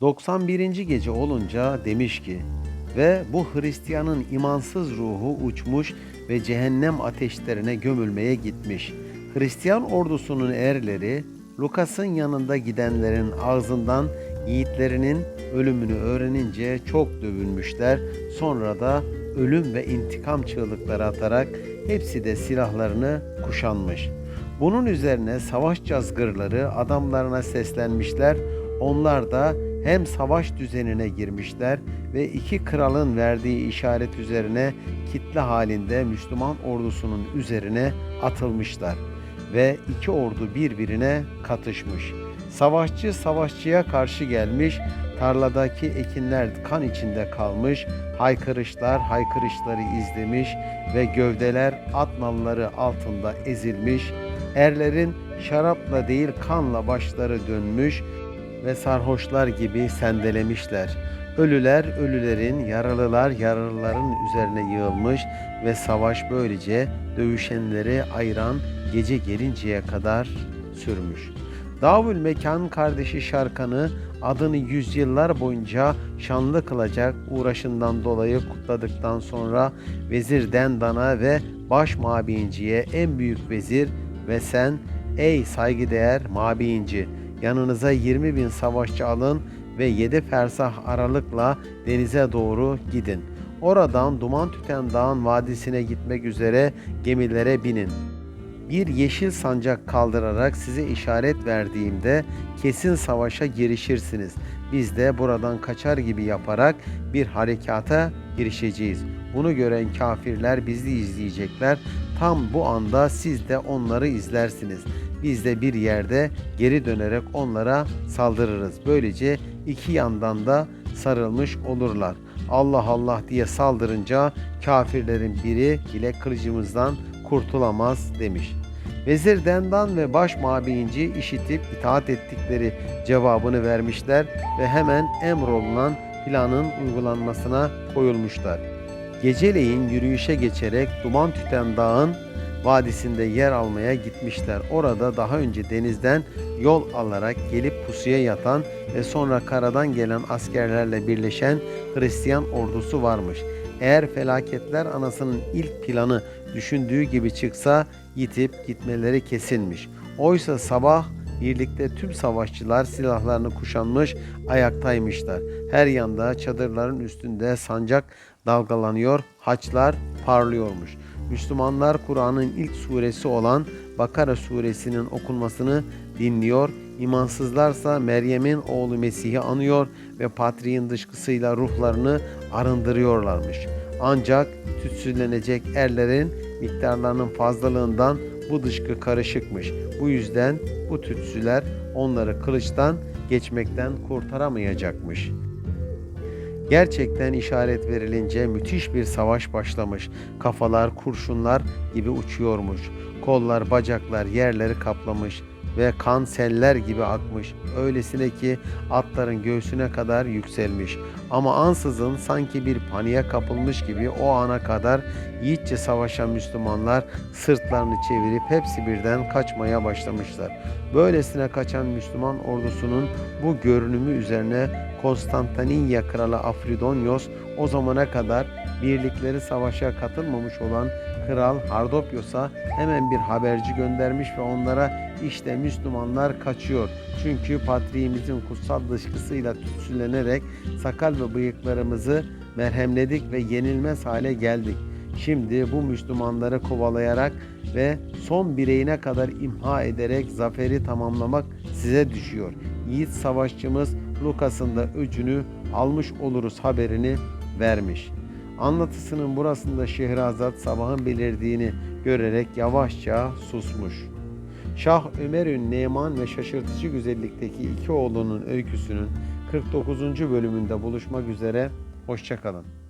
91. gece olunca demiş ki ve bu Hristiyanın imansız ruhu uçmuş ve cehennem ateşlerine gömülmeye gitmiş. Hristiyan ordusunun erleri Lukas'ın yanında gidenlerin ağzından yiğitlerinin ölümünü öğrenince çok dövülmüşler. Sonra da ölüm ve intikam çığlıkları atarak hepsi de silahlarını kuşanmış. Bunun üzerine savaş cazgırları adamlarına seslenmişler. Onlar da hem savaş düzenine girmişler ve iki kralın verdiği işaret üzerine kitle halinde Müslüman ordusunun üzerine atılmışlar ve iki ordu birbirine katışmış. Savaşçı savaşçıya karşı gelmiş, tarladaki ekinler kan içinde kalmış, haykırışlar haykırışları izlemiş ve gövdeler at nalları altında ezilmiş, erlerin şarapla değil kanla başları dönmüş ve sarhoşlar gibi sendelemişler. Ölüler ölülerin, yaralılar yaralıların üzerine yığılmış ve savaş böylece dövüşenleri ayıran gece gelinceye kadar sürmüş. Davül Mekan kardeşi Şarkan'ı adını yüzyıllar boyunca şanlı kılacak uğraşından dolayı kutladıktan sonra Vezir Dendan'a ve baş mabinciye en büyük vezir ve sen ey saygıdeğer mabinci yanınıza 20 bin savaşçı alın ve 7 fersah aralıkla denize doğru gidin. Oradan duman tüten dağın vadisine gitmek üzere gemilere binin bir yeşil sancak kaldırarak size işaret verdiğimde kesin savaşa girişirsiniz. Biz de buradan kaçar gibi yaparak bir harekata girişeceğiz. Bunu gören kafirler bizi izleyecekler. Tam bu anda siz de onları izlersiniz. Biz de bir yerde geri dönerek onlara saldırırız. Böylece iki yandan da sarılmış olurlar. Allah Allah diye saldırınca kafirlerin biri bile kılıcımızdan kurtulamaz demiş. Vezir Dendan ve baş mabinci işitip itaat ettikleri cevabını vermişler ve hemen emrolunan planın uygulanmasına koyulmuşlar. Geceleyin yürüyüşe geçerek duman tüten dağın vadisinde yer almaya gitmişler. Orada daha önce denizden yol alarak gelip pusuya yatan ve sonra karadan gelen askerlerle birleşen Hristiyan ordusu varmış. Eğer felaketler anasının ilk planı düşündüğü gibi çıksa yitip gitmeleri kesinmiş. Oysa sabah birlikte tüm savaşçılar silahlarını kuşanmış ayaktaymışlar. Her yanda çadırların üstünde sancak dalgalanıyor, haçlar parlıyormuş. Müslümanlar Kur'an'ın ilk suresi olan Bakara suresinin okunmasını dinliyor. İmansızlarsa Meryem'in oğlu Mesih'i anıyor ve patriğin dışkısıyla ruhlarını arındırıyorlarmış. Ancak tütsülenecek erlerin miktarlarının fazlalığından bu dışkı karışıkmış. Bu yüzden bu tütsüler onları kılıçtan geçmekten kurtaramayacakmış. Gerçekten işaret verilince müthiş bir savaş başlamış. Kafalar kurşunlar gibi uçuyormuş. Kollar, bacaklar yerleri kaplamış ve kan seller gibi akmış. Öylesine ki atların göğsüne kadar yükselmiş. Ama ansızın sanki bir paniğe kapılmış gibi o ana kadar yiğitçe savaşan Müslümanlar sırtlarını çevirip hepsi birden kaçmaya başlamışlar. Böylesine kaçan Müslüman ordusunun bu görünümü üzerine Konstantiniya kralı Afridonyos o zamana kadar birlikleri savaşa katılmamış olan Kral Hardopyos'a hemen bir haberci göndermiş ve onlara işte Müslümanlar kaçıyor. Çünkü patriğimizin kutsal dışkısıyla tütsülenerek sakal ve bıyıklarımızı merhemledik ve yenilmez hale geldik. Şimdi bu Müslümanları kovalayarak ve son bireyine kadar imha ederek zaferi tamamlamak size düşüyor. Yiğit savaşçımız Lukas'ın da öcünü almış oluruz haberini vermiş. Anlatısının burasında Şehrazat sabahın belirdiğini görerek yavaşça susmuş. Şah Ömer'ün Neman ve şaşırtıcı güzellikteki iki oğlunun öyküsünün 49. bölümünde buluşmak üzere. Hoşçakalın.